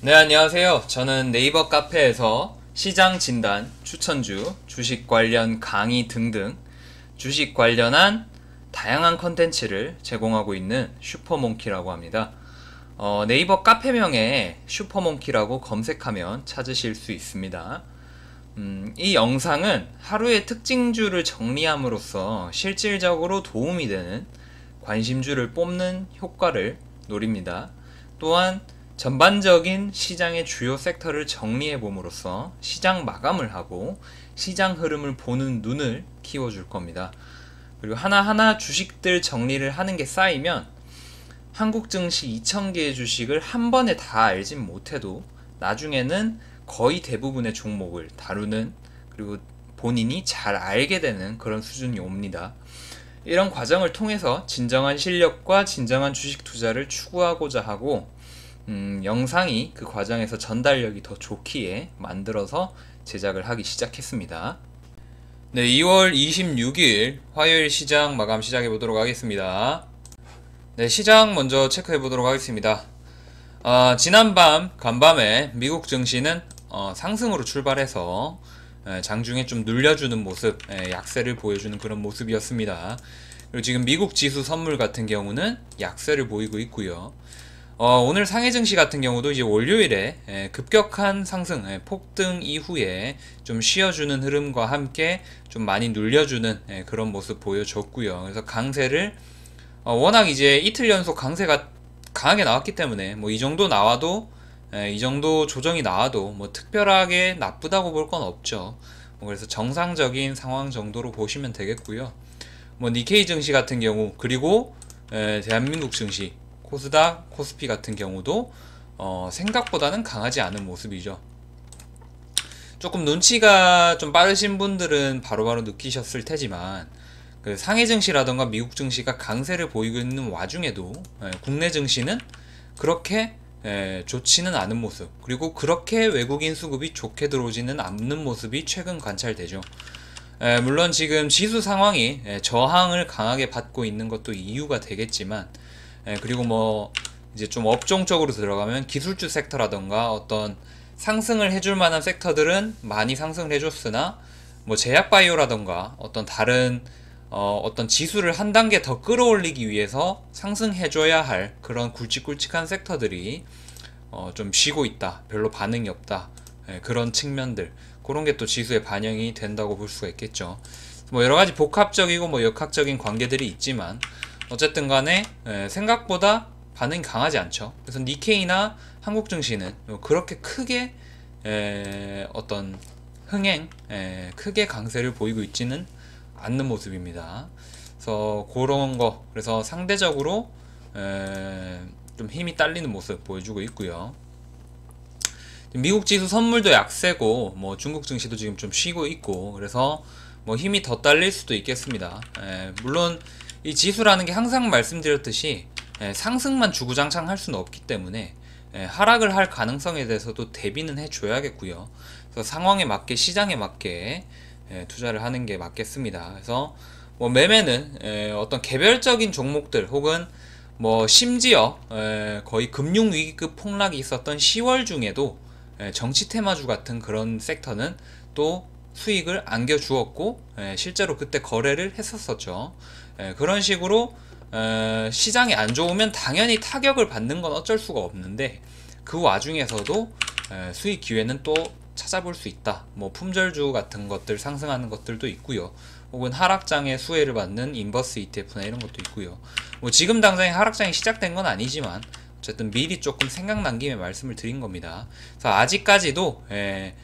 네, 안녕하세요. 저는 네이버 카페에서 시장 진단, 추천주, 주식 관련 강의 등등 주식 관련한 다양한 컨텐츠를 제공하고 있는 슈퍼몽키라고 합니다. 어, 네이버 카페명에 슈퍼몽키라고 검색하면 찾으실 수 있습니다. 음, 이 영상은 하루의 특징주를 정리함으로써 실질적으로 도움이 되는 관심주를 뽑는 효과를 노립니다. 또한 전반적인 시장의 주요 섹터를 정리해 봄으로써 시장 마감을 하고 시장 흐름을 보는 눈을 키워줄 겁니다. 그리고 하나하나 주식들 정리를 하는 게 쌓이면 한국 증시 2,000개의 주식을 한 번에 다 알진 못해도 나중에는 거의 대부분의 종목을 다루는 그리고 본인이 잘 알게 되는 그런 수준이 옵니다. 이런 과정을 통해서 진정한 실력과 진정한 주식 투자를 추구하고자 하고 음, 영상이 그 과정에서 전달력이 더 좋기에 만들어서 제작을 하기 시작했습니다. 네, 2월 26일 화요일 시장 마감 시작해 보도록 하겠습니다. 네, 시장 먼저 체크해 보도록 하겠습니다. 어, 지난밤 간밤에 미국 증시는 어, 상승으로 출발해서 에, 장중에 좀 눌려주는 모습, 에, 약세를 보여주는 그런 모습이었습니다. 그리고 지금 미국 지수 선물 같은 경우는 약세를 보이고 있고요. 어, 오늘 상해 증시 같은 경우도 이제 월요일에 에, 급격한 상승, 에, 폭등 이후에 좀 쉬어주는 흐름과 함께 좀 많이 눌려주는 에, 그런 모습 보여줬고요. 그래서 강세를 어, 워낙 이제 이틀 연속 강세가 강하게 나왔기 때문에 뭐 이 정도 나와도 에, 이 정도 조정이 나와도 뭐 특별하게 나쁘다고 볼 건 없죠. 뭐 그래서 정상적인 상황 정도로 보시면 되겠고요. 뭐 니케이 증시 같은 경우 그리고 에, 대한민국 증시 코스닥, 코스피 같은 경우도 어, 생각보다는 강하지 않은 모습이죠. 조금 눈치가 좀 빠르신 분들은 바로 바로 느끼셨을 테지만 그 상해 증시라던가 미국 증시가 강세를 보이고 있는 와중에도 예, 국내 증시는 그렇게 예, 좋지는 않은 모습 그리고 그렇게 외국인 수급이 좋게 들어오지는 않는 모습이 최근 관찰되죠. 예, 물론 지금 지수 상황이 예, 저항을 강하게 받고 있는 것도 이유가 되겠지만 예, 그리고 뭐 이제 좀 업종적으로 들어가면 기술주 섹터라던가 어떤 상승을 해줄 만한 섹터들은 많이 상승을 해줬으나 뭐 제약 바이오라던가 어떤 다른 어, 어떤 지수를 한 단계 더 끌어올리기 위해서 상승해줘야 할 그런 굵직굵직한 섹터들이 어, 좀 쉬고 있다. 별로 반응이 없다. 예, 그런 측면들. 그런 게 또 지수에 반영이 된다고 볼 수가 있겠죠. 뭐 여러 가지 복합적이고 뭐 역학적인 관계들이 있지만 어쨌든 간에 예, 생각보다 반응이 강하지 않죠. 그래서 니케이나 한국 증시는 그렇게 크게 에, 어떤 흥행, 에, 크게 강세를 보이고 있지는 않는 모습입니다. 그래서 그런 거, 그래서 상대적으로 에, 좀 힘이 딸리는 모습 보여주고 있고요. 미국 지수 선물도 약세고, 뭐 중국 증시도 지금 좀 쉬고 있고, 그래서 뭐 힘이 더 딸릴 수도 있겠습니다. 에, 물론 이 지수라는 게 항상 말씀드렸듯이 에, 상승만 주구장창 할 수는 없기 때문에 에, 하락을 할 가능성에 대해서도 대비는 해줘야겠고요. 그래서 상황에 맞게 시장에 맞게 에, 투자를 하는 게 맞겠습니다. 그래서 뭐 매매는 에, 어떤 개별적인 종목들 혹은 뭐 심지어 에, 거의 금융 위기급 폭락이 있었던 10월 중에도 에, 정치 테마주 같은 그런 섹터는 또 수익을 안겨 주었고 에, 실제로 그때 거래를 했었었죠. 에, 그런 식으로 에, 시장이 안 좋으면 당연히 타격을 받는 건 어쩔 수가 없는데 그 와중에서도 에, 수익 기회는 또 찾아볼 수 있다. 뭐 품절주 같은 것들 상승하는 것들도 있고요. 혹은 하락장에 수혜를 받는 인버스 ETF나 이런 것도 있고요. 뭐 지금 당장에 하락장이 시작된 건 아니지만 어쨌든 미리 조금 생각난 김에 말씀을 드린 겁니다. 그래서 아직까지도 에,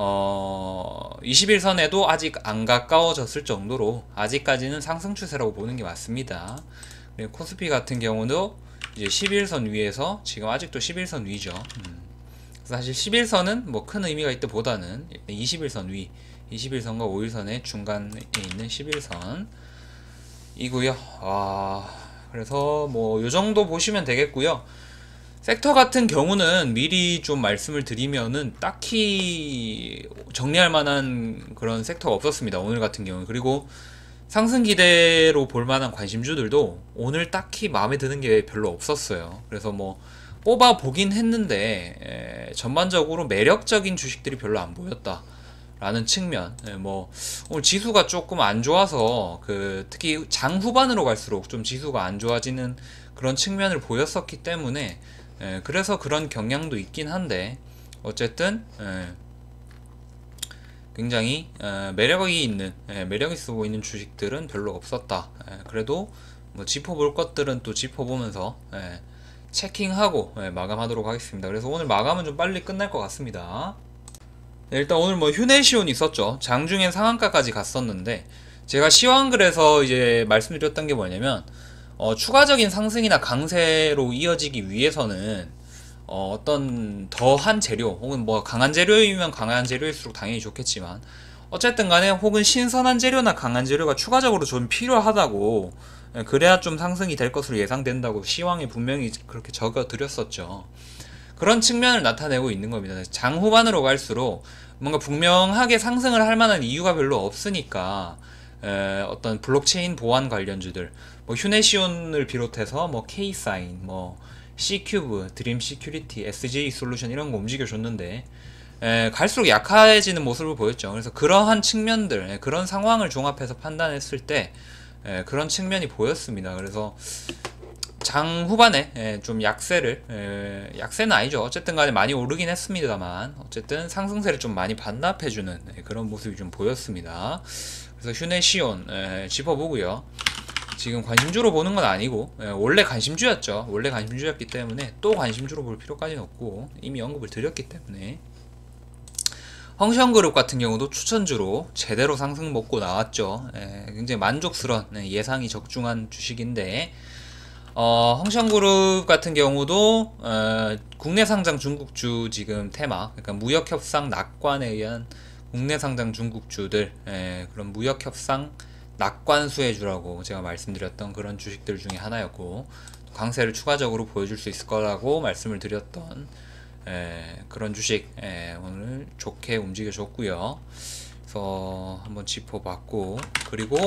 어, 21선에도 아직 안 가까워졌을 정도로 아직까지는 상승 추세라고 보는 게 맞습니다. 코스피 같은 경우도 이제 11선 위에서 지금 아직도 11선 위죠. 음. 사실 11선은 뭐 큰 의미가 있다 보다는 21선 위, 21선과 5일선의 중간에 있는 11선 이고요. 아, 그래서 뭐 요 정도 보시면 되겠고요. 섹터 같은 경우는 미리 좀 말씀을 드리면은 딱히 정리할 만한 그런 섹터가 없었습니다. 오늘 같은 경우는. 그리고 상승 기대로 볼 만한 관심주들도 오늘 딱히 마음에 드는 게 별로 없었어요. 그래서 뭐 뽑아 보긴 했는데 에, 전반적으로 매력적인 주식들이 별로 안 보였다. 라는 측면, 예, 뭐 오늘 지수가 조금 안 좋아서 그 특히 장 후반으로 갈수록 좀 지수가 안 좋아지는 그런 측면을 보였었기 때문에 예, 그래서 그런 경향도 있긴 한데 어쨌든 예, 굉장히 에, 매력이 있는 예, 매력 있어 보이는 주식들은 별로 없었다. 예, 그래도 뭐 짚어볼 것들은 또 짚어보면서 예, 체킹하고 예, 마감하도록 하겠습니다. 그래서 오늘 마감은 좀 빨리 끝날 것 같습니다. 네, 일단 오늘 뭐 휴내시온 있었죠. 장중엔 상한가까지 갔었는데 제가 시황글에서 이제 말씀드렸던 게 뭐냐면 어, 추가적인 상승이나 강세로 이어지기 위해서는 어, 어떤 더한 재료 혹은 뭐 강한 재료이면 강한 재료일수록 당연히 좋겠지만 어쨌든 간에 혹은 신선한 재료나 강한 재료가 추가적으로 좀 필요하다고 예, 그래야 좀 상승이 될 것으로 예상된다고 시황에 분명히 그렇게 적어 드렸었죠. 그런 측면을 나타내고 있는 겁니다. 장 후반으로 갈수록 뭔가 분명하게 상승을 할 만한 이유가 별로 없으니까 에, 어떤 블록체인 보안 관련주들 뭐 휴네시온을 비롯해서 뭐 K사인, 뭐 C큐브, 드림 시큐리티, SJ 솔루션 이런 거 움직여 줬는데 에, 갈수록 약해지는 모습을 보였죠. 그래서 그러한 측면들, 에, 그런 상황을 종합해서 판단했을 때 에, 그런 측면이 보였습니다. 그래서 장 후반에 예, 좀 약세를 예, 약세는 아니죠. 어쨌든 간에 많이 오르긴 했습니다만 어쨌든 상승세를 좀 많이 반납해주는 예, 그런 모습이 좀 보였습니다. 그래서 휴네시온 예, 짚어보고요. 지금 관심주로 보는 건 아니고 예, 원래 관심주였죠. 원래 관심주였기 때문에 또 관심주로 볼 필요까지는 없고 이미 언급을 드렸기 때문에 헝션그룹 같은 경우도 추천주로 제대로 상승 먹고 나왔죠. 예, 굉장히 만족스러운 예, 예상이 적중한 주식인데 어, 헝션그룹 같은 경우도 어, 국내 상장 중국주 지금 테마, 그러니까 무역 협상 낙관에 의한 국내 상장 중국주들 예, 그런 무역 협상 낙관 수혜주라고 제가 말씀드렸던 그런 주식들 중에 하나였고 강세를 추가적으로 보여줄 수 있을 거라고 말씀을 드렸던 예, 그런 주식 예, 오늘 좋게 움직여 줬고요. 그래서 한번 짚어봤고 그리고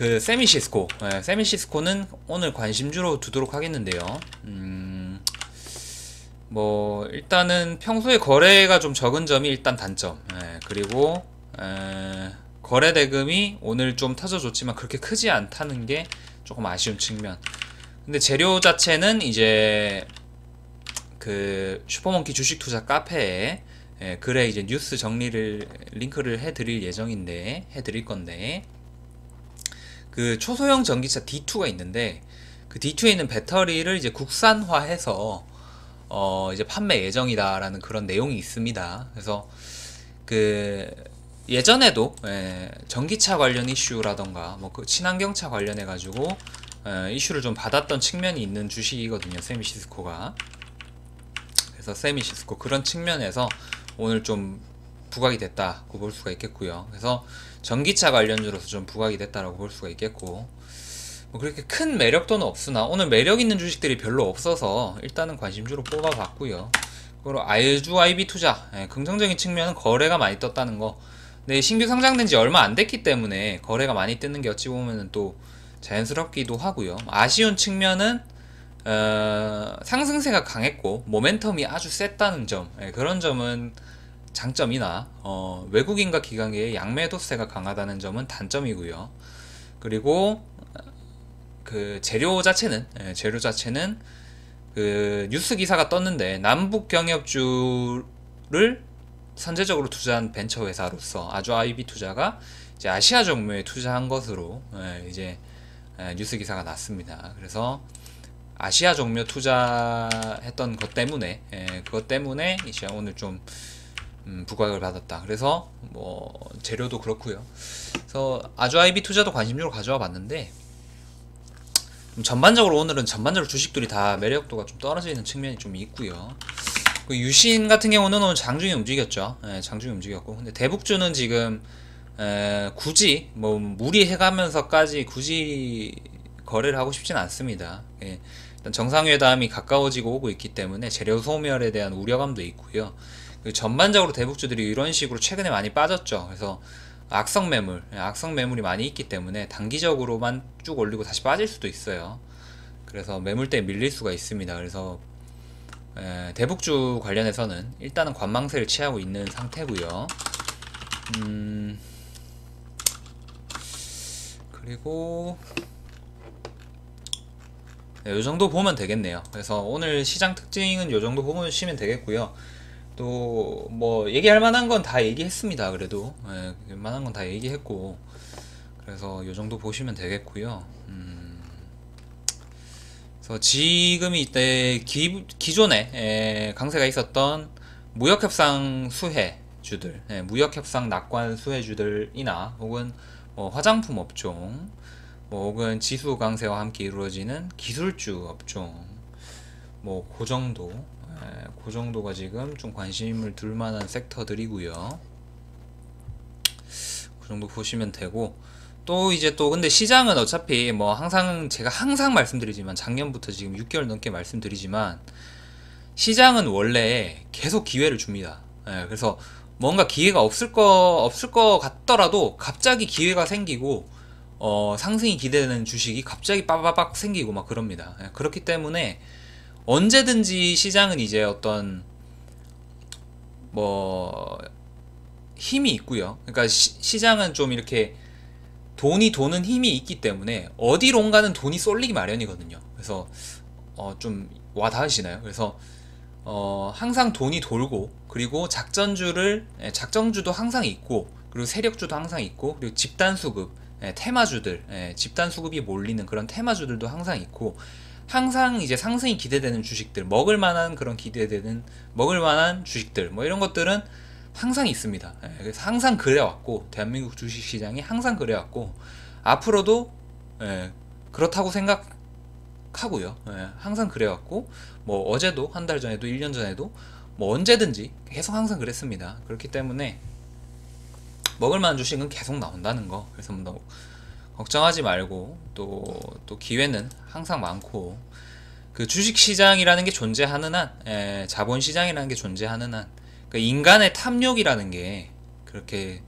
그 세미시스코, 네, 세미시스코는 오늘 관심주로 두도록 하겠는데요. 음, 뭐 일단은 평소에 거래가 좀 적은 점이 일단 단점. 네, 그리고 에, 거래 대금이 오늘 좀 터져줬지만 그렇게 크지 않다는 게 조금 아쉬운 측면. 근데 재료 자체는 이제 그 슈퍼몬키 주식 투자 카페에 예, 글에 이제 뉴스 정리를 링크를 해드릴 예정인데 해드릴 건데 그 초소형 전기차 D2가 있는데 그 D2에 있는 배터리를 이제 국산화해서 어 이제 판매 예정이다라는 그런 내용이 있습니다. 그래서 그 예전에도 예, 전기차 관련 이슈라던가 뭐 그 친환경차 관련해 가지고 예, 이슈를 좀 받았던 측면이 있는 주식이거든요. 세미시스코가. 그래서 세미시스코 그런 측면에서 오늘 좀 부각이 됐다고 볼 수가 있겠고요. 그래서 전기차 관련주로서 좀 부각이 됐다라고 볼 수가 있겠고 뭐 그렇게 큰 매력도는 없으나 오늘 매력 있는 주식들이 별로 없어서 일단은 관심주로 뽑아봤고요. 그리고 아이주 IB 투자 예, 긍정적인 측면은 거래가 많이 떴다는 거. 근데 신규 상장된 지 얼마 안 됐기 때문에 거래가 많이 뜨는 게 어찌 보면은 또 자연스럽기도 하고요. 아쉬운 측면은 어, 상승세가 강했고 모멘텀이 아주 셌다는 점 예, 그런 점은 장점이나 어, 외국인과 기관계의 양매도세가 강하다는 점은 단점이고요. 그리고 그 재료 자체는 예, 재료 자체는 그 뉴스 기사가 떴는데 남북 경협주를 선제적으로 투자한 벤처 회사로서 아주 아이비 투자가 이제 아시아 정무에 투자한 것으로 예, 이제 예, 뉴스 기사가 났습니다. 그래서 아시아 종묘 투자했던 것 때문에 예, 그것 때문에 이제 오늘 좀 음, 부각을 받았다. 그래서 뭐 재료도 그렇고요. 그래서 아주 아이비 투자도 관심주로 가져와 봤는데 전반적으로 오늘은 전반적으로 주식들이 다 매력도가 좀 떨어져 있는 측면이 좀 있고요. 그 유신 같은 경우는 오늘 장중에 움직였죠. 예, 장중에 움직였고 근데 대북주는 지금 에, 굳이 뭐 무리해가면서까지 굳이 거래를 하고 싶진 않습니다. 예, 일단 정상회담이 가까워지고 오고 있기 때문에 재료 소멸에 대한 우려감도 있고요. 그 전반적으로 대북주들이 이런 식으로 최근에 많이 빠졌죠. 그래서 악성 매물, 악성 매물이 많이 있기 때문에 단기적으로만 쭉 올리고 다시 빠질 수도 있어요. 그래서 매물대에 밀릴 수가 있습니다. 그래서 에, 대북주 관련해서는 일단은 관망세를 취하고 있는 상태고요. 음, 그리고 네, 요 정도 보면 되겠네요. 그래서 오늘 시장 특징은 요 정도 보시면 되겠고요. 또 뭐 얘기할 만한 건 다 얘기했습니다. 그래도 예, 웬만한 건 다 얘기했고 그래서 요 정도 보시면 되겠고요. 음, 지금이 이때 기, 기존에 에, 강세가 있었던 무역협상 수혜주들, 예, 무역협상 낙관 수혜주들이나 혹은 뭐 화장품 업종, 뭐 혹은 지수 강세와 함께 이루어지는 기술주 업종, 뭐 그 정도, 예, 그 정도가 지금 좀 관심을 둘 만한 섹터들이고요. 그 정도 보시면 되고 또 이제 또 근데 시장은 어차피 뭐 항상 제가 항상 말씀드리지만 작년부터 지금 6개월 넘게 말씀드리지만 시장은 원래 계속 기회를 줍니다. 예, 그래서 뭔가 기회가 없을 거 없을 거 같더라도 갑자기 기회가 생기고 어, 상승이 기대되는 주식이 갑자기 빠바박 생기고 막 그럽니다. 예, 그렇기 때문에 언제든지 시장은 이제 어떤 뭐 힘이 있고요. 그러니까 시, 장은좀 이렇게 돈이 도는 힘이 있기 때문에 어디론가는 돈이 쏠리기 마련이거든요. 그래서 어, 좀 와닿으시나요? 그래서 어, 항상 돈이 돌고 그리고 작전주를 예, 작전주도 항상 있고 그리고 세력주도 항상 있고 그리고 집단 수급 예, 테마주들 예, 집단 수급이 몰리는 그런 테마주들도 항상 있고 항상 이제 상승이 기대되는 주식들 먹을 만한 그런 기대되는 먹을 만한 주식들 뭐 이런 것들은 항상 있습니다. 그래서 항상 그래왔고 대한민국 주식 시장이 항상 그래왔고 앞으로도 그렇다고 생각하고요. 항상 그래왔고 뭐 어제도 한 달 전에도 1년 전에도 뭐 언제든지 계속 항상 그랬습니다. 그렇기 때문에 먹을 만한 주식은 계속 나온다는 거. 그래서 뭐 걱정하지 말고 또 또 기회는 항상 많고 그 주식 시장이라는 게 존재하는 한, 에, 자본 시장이라는 게 존재하는 한, 그 인간의 탐욕이라는 게 그렇게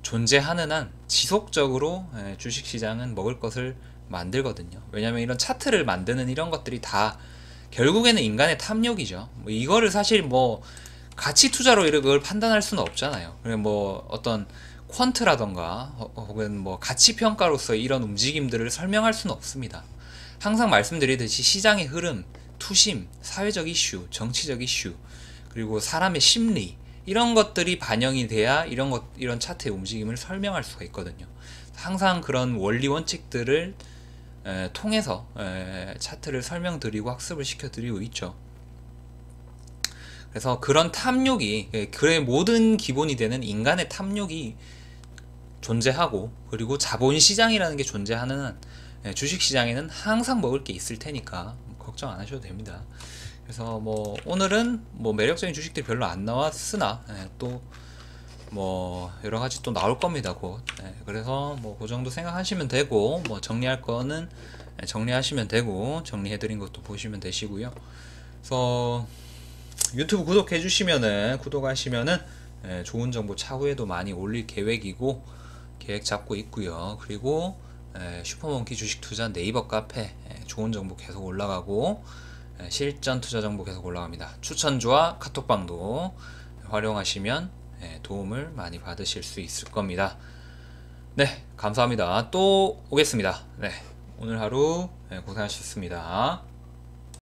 존재하는 한 지속적으로 에, 주식 시장은 먹을 것을 만들거든요. 왜냐하면 이런 차트를 만드는 이런 것들이 다 결국에는 인간의 탐욕이죠. 뭐 이거를 사실 뭐 가치 투자로 이걸 판단할 수는 없잖아요. 뭐 어떤 퀀트라던가 혹은 뭐 가치 평가로서 이런 움직임들을 설명할 수는 없습니다. 항상 말씀드리듯이 시장의 흐름, 투심, 사회적 이슈, 정치적 이슈, 그리고 사람의 심리 이런 것들이 반영이 돼야 이런 것 이런 차트의 움직임을 설명할 수가 있거든요. 항상 그런 원리 원칙들을 에, 통해서 에, 차트를 설명드리고 학습을 시켜드리고 있죠. 그래서 그런 탐욕이 예, 그의 모든 기본이 되는 인간의 탐욕이 존재하고 그리고 자본 시장이라는 게 존재하는 한 예, 주식 시장에는 항상 먹을 게 있을 테니까 걱정 안 하셔도 됩니다. 그래서 뭐 오늘은 뭐 매력적인 주식들이 별로 안 나왔으나 예, 또뭐 여러 가지 또 나올 겁니다 곧. 예, 그래서 뭐 그 정도 생각하시면 되고 뭐 정리할 거는 예, 정리하시면 되고 정리해드린 것도 보시면 되시고요. 그래서 유튜브 구독해 주시면은 구독하시면은 예, 좋은 정보 차후에도 많이 올릴 계획이고 계획 잡고 있고요. 그리고 예, 슈퍼몬키 주식 투자 네이버 카페 예, 좋은 정보 계속 올라가고 예, 실전 투자 정보 계속 올라갑니다. 추천주와 카톡방도 활용하시면 예, 도움을 많이 받으실 수 있을 겁니다. 네, 감사합니다. 또 오겠습니다. 네, 오늘 하루 예, 고생하셨습니다.